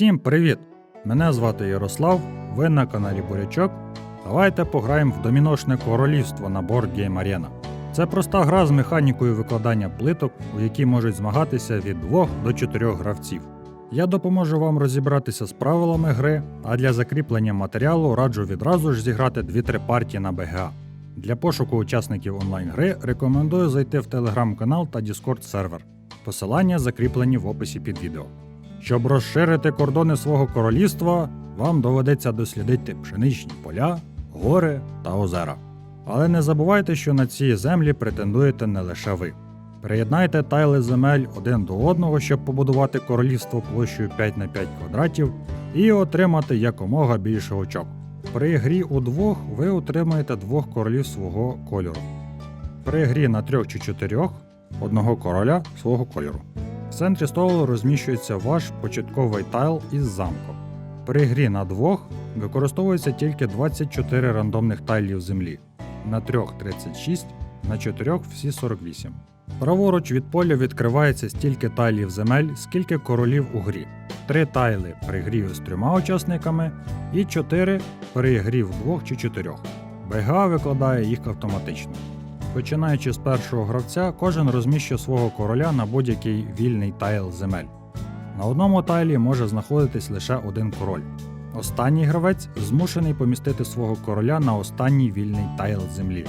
Всім привіт! Мене звати Ярослав, ви на каналі Бурячок. Давайте пограємо в доміношне королівство на Board Game Arena. Це проста гра з механікою викладання плиток, у якій можуть змагатися від 2 до 4 гравців. Я допоможу вам розібратися з правилами гри, а для закріплення матеріалу раджу відразу ж зіграти 2-3 партії на БГА. Для пошуку учасників онлайн-гри рекомендую зайти в телеграм-канал та Discord сервер. Посилання закріплені в описі під відео. Щоб розширити кордони свого королівства, вам доведеться дослідити пшеничні поля, гори та озера. Але не забувайте, що на ці землі претендуєте не лише ви. Приєднайте тайли земель один до одного, щоб побудувати королівство площею 5 на 5 квадратів і отримати якомога більше очок. При грі у двох ви отримаєте двох королів свого кольору. При грі на трьох чи чотирьох одного короля свого кольору. В центрі столу розміщується ваш початковий тайл із замком. При грі на двох використовується тільки 24 рандомних тайлів землі, на трьох 36, на чотирьох всі 48. Праворуч від поля відкривається стільки тайлів земель, скільки королів у грі. Три тайли при грі з трьома учасниками і 4 при грі в двох чи чотирьох. БГА викладає їх автоматично. Починаючи з першого гравця, кожен розміщує свого короля на будь-який вільний тайл земель. На одному тайлі може знаходитись лише один король. Останній гравець змушений помістити свого короля на останній вільний тайл землі.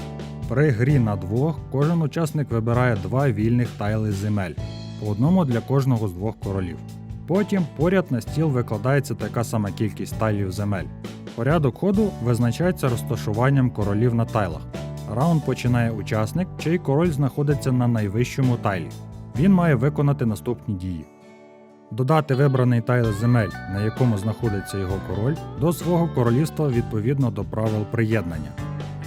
При грі на двох кожен учасник вибирає два вільних тайли земель, по одному для кожного з двох королів. Потім поряд на стіл викладається така сама кількість тайлів земель. Порядок ходу визначається розташуванням королів на тайлах. Раунд починає учасник, чий король знаходиться на найвищому тайлі. Він має виконати наступні дії: додати вибраний тайл земель, на якому знаходиться його король, до свого королівства відповідно до правил приєднання,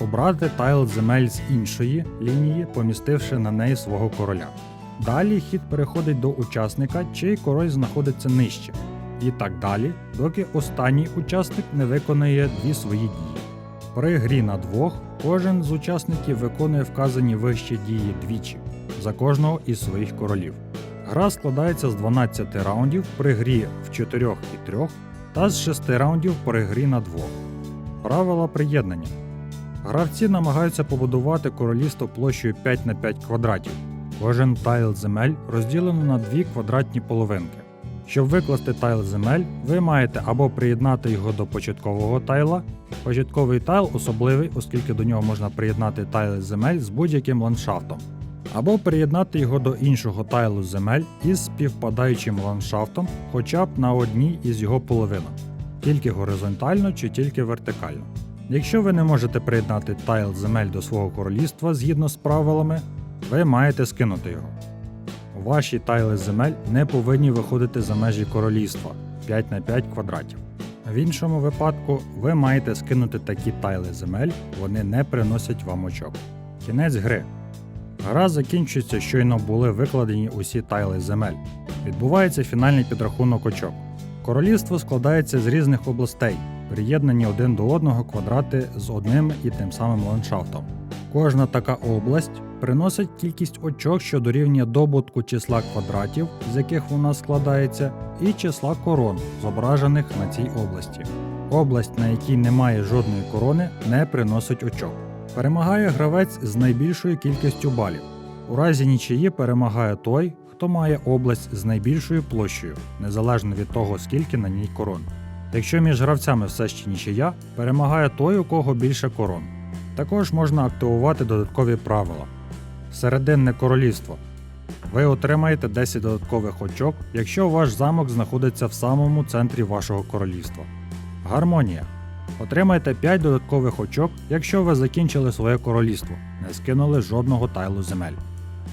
обрати тайл земель з іншої лінії, помістивши на неї свого короля. Далі хід переходить до учасника, чий король знаходиться нижче. І так далі, доки останній учасник не виконує дві свої дії. При грі на двох кожен з учасників виконує вказані вище дії двічі за кожного із своїх королів. Гра складається з 12 раундів при грі в 4 і 3 та з 6 раундів при грі на двох. Правила приєднання. Гравці намагаються побудувати королівство площею 5 на 5 квадратів. Кожен тайл земель розділено на дві квадратні половинки. Щоб викласти тайл земель, ви маєте або приєднати його до початкового тайла. Початковий тайл особливий, оскільки до нього можна приєднати тайли земель з будь-яким ландшафтом, або приєднати його до іншого тайлу земель із співпадаючим ландшафтом хоча б на одній із його половинок, тільки горизонтально чи тільки вертикально. Якщо ви не можете приєднати тайл земель до свого королівства згідно з правилами, ви маєте скинути його. Ваші тайли земель не повинні виходити за межі королівства 5 на 5 квадратів. В іншому випадку ви маєте скинути такі тайли земель, вони не приносять вам очок. Кінець гри. Гра закінчується, щойно були викладені усі тайли земель. Відбувається фінальний підрахунок очок. Королівство складається з різних областей, приєднані один до одного квадрати з одним і тим самим ландшафтом. Кожна така область приносить кількість очок, що дорівнює добутку числа квадратів, з яких вона складається, і числа корон, зображених на цій області. Область, на якій немає жодної корони, не приносить очок. Перемагає гравець з найбільшою кількістю балів. У разі нічиї перемагає той, хто має область з найбільшою площею, незалежно від того, скільки на ній корон. Якщо між гравцями все ще нічия, перемагає той, у кого більше корон. Також можна активувати додаткові правила. Серединне королівство. Ви отримаєте 10 додаткових очок, якщо ваш замок знаходиться в самому центрі вашого королівства. Гармонія. Отримайте 5 додаткових очок, якщо ви закінчили своє королівство, не скинули жодного тайлу земель.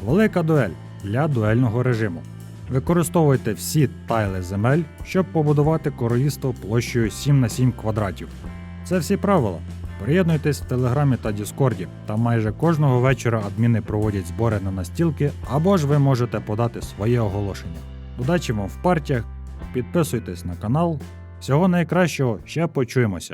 Велика дуель для дуельного режиму. Використовуйте всі тайли земель, щоб побудувати королівство площею 7 на 7 квадратів. Це всі правила. Приєднуйтесь в Телеграмі та Діскорді. Там майже кожного вечора адміни проводять збори на настілки, або ж ви можете подати своє оголошення. Удачі вам в партіях, підписуйтесь на канал. Всього найкращого, ще почуємося!